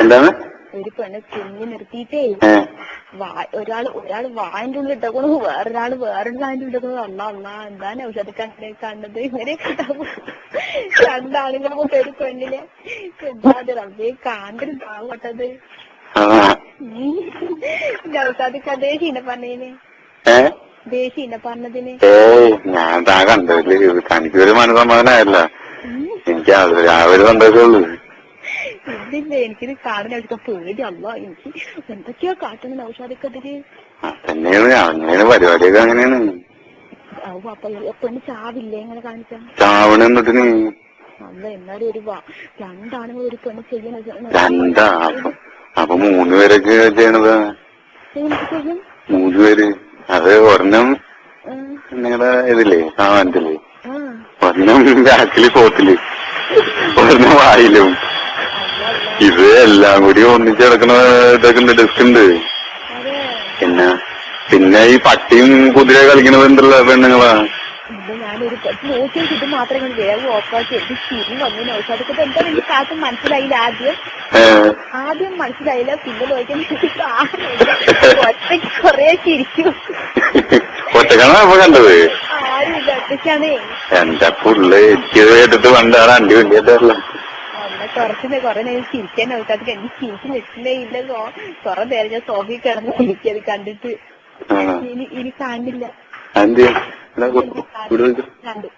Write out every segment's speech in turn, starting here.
എന്താണ്? ഒരു പെണ്ണ് കുഞ്ഞു നിർത്തിയിട്ടേ. ഒരാൾ ഒരാൾ വായന്റെ ഉള്ളിൽ ഇട്ടേക്കണു. വേറൊരാൾ വേറൊരു വായന്റെ ഉള്ളിൽ ഇട്ടേക്കണു. അന്നാ അല്ല എന്താണ് ഔഷധ കണ്ടേ കണ്ടത് ഇവരെ രണ്ടാളുകൾ ഒരു പെണ്ണിനെ. എന്താ റബ്ബേ കാണ്ടൊരു താവട്ടത് ആ. ഔഷധക്ക് അതേ ശീന പറഞ്ഞതിന് ഏ? ദേ ശീന പറഞ്ഞതിന്. ഏയ് ഞാൻ താ കണ്ടതിൽ തനിക്കൊരു മനസമാധാനമായല്ല എനിക്ക് ആ ഒരു സന്തോഷമുള്ളൂ ഇതില്ല എനിക്കിത് കാണുന്ന ഔഷധം പേടി. അല്ല എനിക്ക് എന്തൊക്കെയാ കാട്ടുന്നത് ആ, തന്നെയാണ് അങ്ങനെയാണ് പരിപാടിയൊക്കെ അങ്ങനെയാണ്. അപ്പൊ പെണ്ണ് ചാവില്ലേ ഇങ്ങനെ കാണിച്ചാ? അല്ല എന്നാലും ഒരു വാ. രണ്ടാണുങ്ങൾ ഒരു പെണ്ണ് ചെയ്യണത്. രണ്ടാ? അപ്പൊ അപ്പൊ മൂന്ന് പേരൊക്കെ ചെയ്യണത്? എന്ത് ചെയ്യും മൂന്ന് പേര്. അത് ഒരെണ്ണം. നിങ്ങളുടെ ഇതില്ലേ സാമാനത്തിൽ ഒരെണ്ണം ബാക്കിൽ പോത്തിൽ. ഒരെണ്ണം വായിലും. ഇത് എല്ലാം കൂടി ഒന്നിച്ച് കിടക്കണ ഇതൊക്കെ ഉണ്ട് ഡെസ്ക് ഉണ്ട്. പിന്നെ പിന്നെ ഈ പട്ടിയും കുതിര കളിക്കണത് എന്തല്ല പെണ്ണുങ്ങളാ? ഇത് ഞാനൊരു നോക്കി ഇത് മാത്രം ഇങ്ങനെ വേഗം ഓഫാക്കി എനിക്ക് ചിരി വന്നു ഔഷധക്ക് എന്താ എനിക്ക് കാട്ടും മനസ്സിലായില്ല ആദ്യം. ആദ്യം മനസ്സിലായില്ല പിന്നെ നോക്കിയാൽ ഒറ്റയ്ക്ക് കൊറേ ചിരിക്കും ഒറ്റക്കാണോ ഇപ്പൊ കണ്ടത്? ആരുമില്ല ഒറ്റയ്ക്കാണേ. എന്റെ പുള്ളി എനിക്ക് കേട്ടിട്ട് പണ്ടാണ് അണ്ടി വേണ്ടിയിട്ടല്ല അന്ന് കുറച്ച് കൊറേ നേരം ചിരിക്കാൻ നോക്കാത്ത എനിക്ക് ചിരിച്ചു നിൽക്കുന്നേ ഇല്ല കൊറേ നേരം ഞാൻ സോഫി കിടന്ന് എനിക്കത് കണ്ടിട്ട്. ഇനി ഇനി കാണില്ല. ഇവിടെ. കണ്ടു.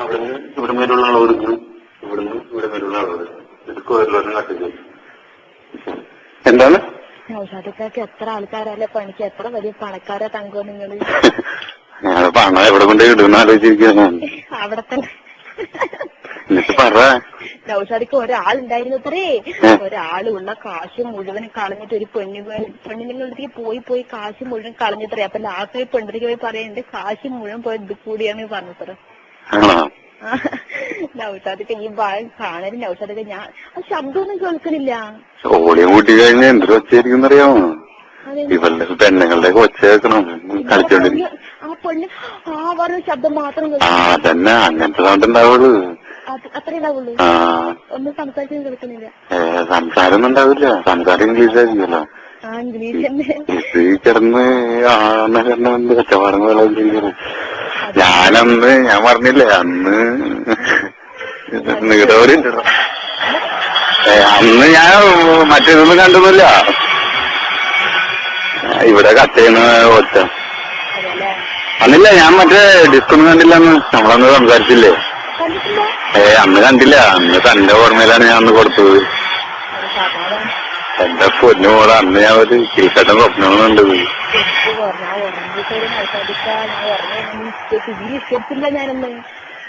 അവിടുന്ന് മേലുള്ള എടുക്കണം ഇവിടുന്ന് ഇവിടെ മേലുള്ള കട്ടിച്ച് എന്താണ്? നൗഷാദക്കാർക്ക് എത്ര ആൾക്കാരല്ലേ പണിക്ക്? എത്ര വലിയ പണക്കാരാ തങ്കോ നിങ്ങൾ? ഞാൻ പണം എവിടെ കൊണ്ട് ഇടുന്ന അവിടെ തന്നെ. എന്നിട്ട് പറ. നൗഷാദിക്ക്. ഒരാളുള്ള കാശ് മുഴുവൻ കളഞ്ഞിട്ട് ഒരു പെണ്ണു പെണ്ണുങ്ങളുടെ പോയി പോയി കാശ് മുഴുവൻ കളഞ്ഞത്രേ. അപ്പൊ ലാസ്റ്റ് പെണ്ണിലേക്ക് പോയി പറയാം എന്റെ കാശ് മുഴുവൻ പോയി ഇത് കൂടിയാണ് പറഞ്ഞത്രേ. ആണോ? നൗഷാദൊക്കെ ഈ ഭാഗം കാണൽ നൗഷാദൊക്കെ ഞാൻ ആ ശബ്ദമൊന്നും കേൾക്കണില്ല ഓളിയും കൂട്ടി കഴിഞ്ഞ എന്തൊരു ഒച്ചയായിരിക്കും അറിയാമോ ഇവളുടെ പെണ്ണുങ്ങളുടെ കൊച്ചേക്കണം കേൾക്കണം? കളിച്ചോണ്ടിരിക്കും. ആ പെണ്ണ് ആ പറഞ്ഞ ശബ്ദം മാത്രം ആ കേൾക്കും അങ്ങനത്തെ സൗണ്ട് ഉണ്ടാവുള്ളൂ. അത്രേ ഒന്നും കേൾക്കുന്നില്ല സംസാരം ഒന്നും ഉണ്ടാവില്ല. സംസാരം ഇംഗ്ലീഷ് ആയിരിക്കുമല്ലോ ഇംഗ്ലീഷ് തന്നെ. കിടന്ന് ആ കിടന്ന് കച്ചവടം പോലെ ഞാനന്ന് ഞാൻ പറഞ്ഞില്ലേ അന്ന് നീടോര് അന്ന് ഞാൻ മറ്റേതൊന്നും കണ്ടൊന്നുമില്ല. ഇവിടെ കത്തേന്ന് ഒറ്റ. അന്നില്ല ഞാൻ മറ്റേ ഡിസ്കൊന്നും കണ്ടില്ല അന്ന്. നമ്മളന്ന് സംസാരിച്ചില്ലേ? ഏ അന്ന് കണ്ടില്ല. അന്ന് തന്റെ ഓർമ്മയിലാണ് ഞാൻ അന്ന് കൊടുത്തത്. എന്റെ പൊന്നു മോളെ അന്ന് ഞാൻ ഒരു കിൽക്കട്ടൻ സ്വപ്നം സുബി നിസ്കരിച്ചില്ല ഞാനന്ന്.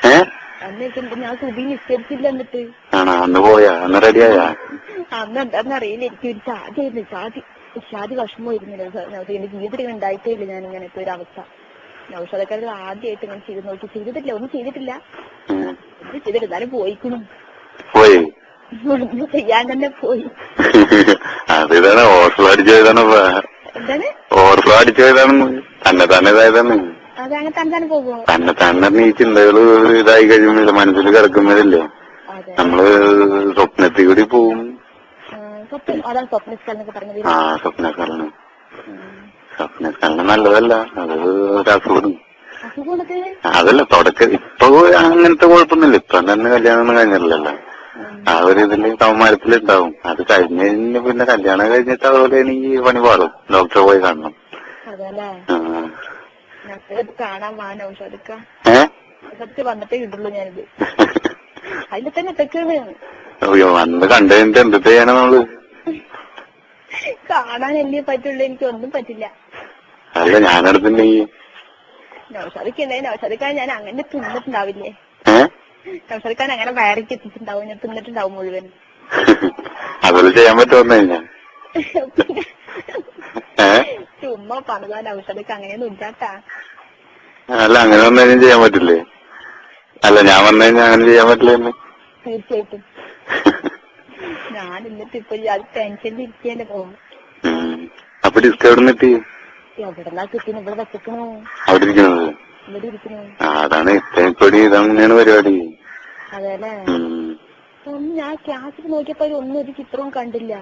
ഏ? അന്ന് എനിക്ക് ഞാൻ സുബി നിസ്കരിച്ചില്ല എന്നിട്ട്. ആണോ? അന്ന് പോയാ? അന്ന് റെഡിയായാ അന്ന് എന്താന്ന് അറിയില്ല. എനിക്ക് ഒരു ചാതിയായിരുന്നു ചാതി ചാതി വിഷമമായിരുന്നില്ല നൗഷ എന്റെ ജീവിതത്തിൽ ഇങ്ങനെ ഉണ്ടായിട്ടേ ഇല്ല. ഞാൻ ഇങ്ങനത്തെ ഒരു അവസ്ഥ. നൗഷാദക്കാരിൽ ആദ്യമായിട്ട് ഇങ്ങനെ ചെയ്ത് നോക്കി. ചെയ്തിട്ടില്ല. ഒന്നും ചെയ്തിട്ടില്ല. ഒന്നും എന്നാലും പോയിക്കണു. പോയി? ഒന്നും ചെയ്യാൻ തന്നെ പോയി. അത് ഇതാണ്. ഓവർഫ്ലോ അടിച്ചു പോയതാണ് ഓവർഫ്ലോ അടിച്ചു പോയതാണ്. തന്നെ തന്നെ ഇതായതാണ്. തന്നെ തന്നെ ഈ ചിന്തകൾ ഇതായി കഴിയുമ്പോഴേ മനസ്സിൽ കിടക്കുമ്പോഴല്ലേ അതെ. നമ്മൾ സ്വപ്നത്തിൽ കൂടി പോവും. ആ, സ്വപ്നക്കാരണം സ്വപ്നക്കാരണം സ്വപ്നക്കാരന്. സ്വപ്നക്കാരന് നല്ലതല്ല അത് ഒരസുഖം അതല്ല തുടക്ക ഇപ്പൊ അങ്ങനത്തെ കുഴപ്പമൊന്നുമില്ല. ഇപ്പൊ തന്നെ കല്യാണം ഒന്നും കഴിഞ്ഞില്ലല്ലോ ആ ഒരു ഇതിൽ കൗമാരത്തിലുണ്ടാവും അത് കഴിഞ്ഞ് പിന്നെ കല്യാണം കഴിഞ്ഞിട്ട് അതുപോലെ എനിക്ക് പണി പാടും. ഡോക്ടറെ പോയി കാണണം. ആ. കാണാൻ വന്നിട്ടേ ഞാനിത്. തന്നെ തെക്കാണ് അയ്യോ അന്ന് കണ്ടതിന്റെ എന്ത് ചെയ്യാനാ നമ്മൾ? കാണാനല്ലേ പറ്റുള്ളൂ. എനിക്ക് ഒന്നും പറ്റില്ല. അല്ല ഞാനടുത്തുണ്ടെങ്കിൽ നൗഷാദിക്കാൻ ഞാൻ അങ്ങനെ തിന്നിട്ടുണ്ടാവില്ലേ? നൗഷാദിക്കാൻ അങ്ങനെ വയറിക്ക് എത്തിച്ചിട്ടുണ്ടാവും. ഞാൻ തിന്നിട്ടുണ്ടാവും മുഴുവൻ. അതുപോലെ ചെയ്യാൻ പറ്റുമെന്നേ കഴിഞ്ഞാ ഏ പറഞ്ഞാൽ ഔഷധക്ക് അങ്ങനെയൊന്നും ഇല്ലാട്ടാ അല്ല അങ്ങനെ വന്നു ചെയ്യാൻ പറ്റില്ലേ? അല്ല ഞാൻ വന്നു കഴിഞ്ഞാൽ അങ്ങനെ ചെയ്യാൻ പറ്റില്ല തീർച്ചയായിട്ടും. ഞാൻ എന്നിട്ട് ഇപ്പൊ അത് ടെൻഷനിൽ ഇരിക്കേണ്ട പോകും. അപ്പൊ ഡിസ്ക് എവിടെ നിന്നിട്ട് എവിടെന്നാ കിട്ടിന് ഇവിടെ വെച്ചിരിക്കണോ അവിടെ ഇരിക്കുന്നത് ഇവിടെ ഇരിക്കണു. അതാണ് ഇത്തപ്പൊടി ഇതാണ് പരിപാടി. അതെ അല്ലേ ഞാൻ ക്ലാസ്സിൽ നോക്കിയപ്പോ ഒന്നും ഒരു ചിത്രവും കണ്ടില്ല.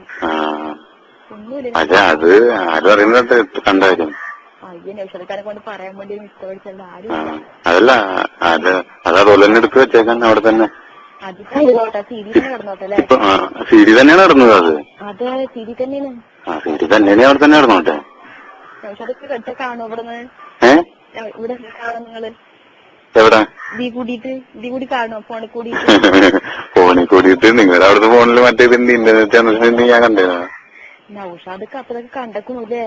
പക്ഷെ അത് ആരും അറിയുന്നത് കണ്ടായിരുന്നു കൊണ്ട് അതല്ല അത് അത് അതുപോലെ തന്നെ എടുത്ത് വെച്ചേക്കാൻ അവിടെ തന്നെ. സീരി തന്നെയാണ് നടന്നത് അത്. സീരി തന്നെയാണ്. അവിടെ തന്നെ നടന്നോട്ടെ. എവിടെ? ഫോണിൽ കൂടി ഫോണിൽ കൂടിയിട്ട്? നിങ്ങളുടെ അവിടുത്തെ ഫോണിൽ മറ്റേ ഇന്റർനെറ്റ് കണക്ഷൻ ഞാൻ കണ്ടേനാ? നൗഷാദക്ക് അപ്പതൊക്കെ കണ്ടക്കണല്ലേ?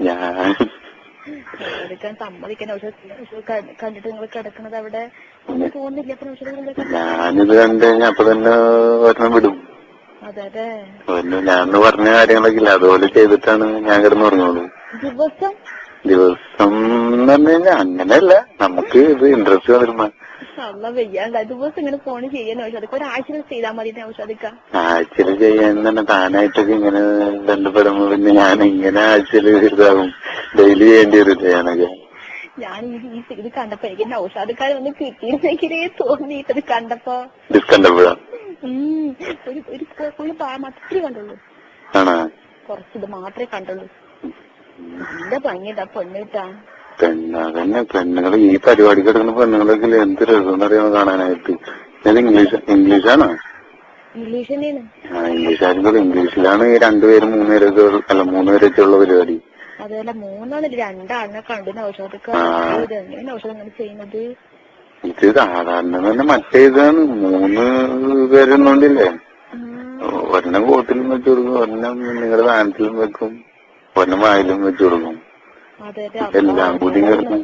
ഞാൻ എടുക്കാൻ സമ്മതിക്കാൻ നൗഷാദ് കണ്ടിട്ട് നിങ്ങൾ കിടക്കണത് അവിടെ? ഒന്നും തോന്നില്ല നൗഷാദ് ഞാനിത് കണ്ടു കഴിഞ്ഞാൽ അപ്പൊ തന്നെ ഒരെണ്ണം വിടും. അതെ അതെ. ഞാൻ പറഞ്ഞ കാര്യങ്ങളൊക്കെ ഇല്ല. അതുപോലെ ചെയ്തിട്ടാണ് ഞാൻ കിടന്നു പറഞ്ഞോളൂ ദിവസം? ദിവസം എന്ന് പറഞ്ഞു കഴിഞ്ഞാൽ അങ്ങനെയല്ല. നമുക്ക് ഇത് ഇൻട്രസ്റ്റ് വരുമ്പോ അല്ല വയ്യാണ്ട ദിവസം ഇങ്ങനെ ഫോൺ ചെയ്യാൻ നൗഷാദക്ക് ഒരാഴ്ച ചെയ്താൽ മതി ആഴ്ചയിൽ ചെയ്യാൻ തന്നെ താനായിട്ടൊക്കെ ഇങ്ങനെ ബന്ധപ്പെടുമ്പോ പിന്നെ ഞാൻ ഇങ്ങനെ ആഴ്ചയിൽ ഇതാകും. ഡെയിലി ചെയ്യേണ്ടി വരും ചെയ്യാനൊക്കെ ഞാൻ ഈ ഇത് കണ്ടപ്പോ എനിക്ക് എന്റെ ഔഷധക്കാരെ ഒന്ന് കിട്ടിയിരുന്നെങ്കിലേ തോന്നിയിട്ട് ഇത് കണ്ടപ്പോ ഡിസ്കണ്ടപ്പോഴാ ഉം. ഒരു ഒരു ഫുള്ള് മാത്രമേ കണ്ടുള്ളൂ. കൊറച്ചിത് കുറച്ച് മാത്രമേ കണ്ടുള്ളൂ. നല്ല ഭംഗിയുണ്ടാ പെണ്ണിട്ടാ. പെണ്ണ് അതന്നെ പെണ്ണുങ്ങൾ ഈ പരിപാടിക്ക് എടുക്കുന്ന പെണ്ണുങ്ങളൊക്കെ എന്ത് രസം അറിയാൻ കാണാനായിട്ട്? ഞാൻ ഇംഗ്ലീഷ് ഇംഗ്ലീഷാണ്? ഇംഗ്ലീഷ് ആ ഇംഗ്ലീഷിലാണ് ഈ രണ്ടുപേരും മൂന്നുപേരൊക്കെ അല്ല മൂന്നുപേരൊക്കെ ഉള്ള പരിപാടി. അതുപോലെ മൂന്നാളിൽ രണ്ടാളിനെ കണ്ടു. നൗഷാദക്ക ആ. ഇത് ചെയ്യുന്നത്? സാധാരണ തന്നെ മറ്റേ ഇതാണ്. മൂന്ന് പേരൊന്നുണ്ടില്ലേ. ഒരെണ്ണം കോട്ടിലും വെച്ചു കൊടുക്കും. ഒരെണ്ണം നിങ്ങളുടെ വാനത്തിലും വെക്കും. ഒരെണ്ണം വായിലും വെച്ചു കൊടുക്കും. എല്ലാം കൂടി കിടക്കും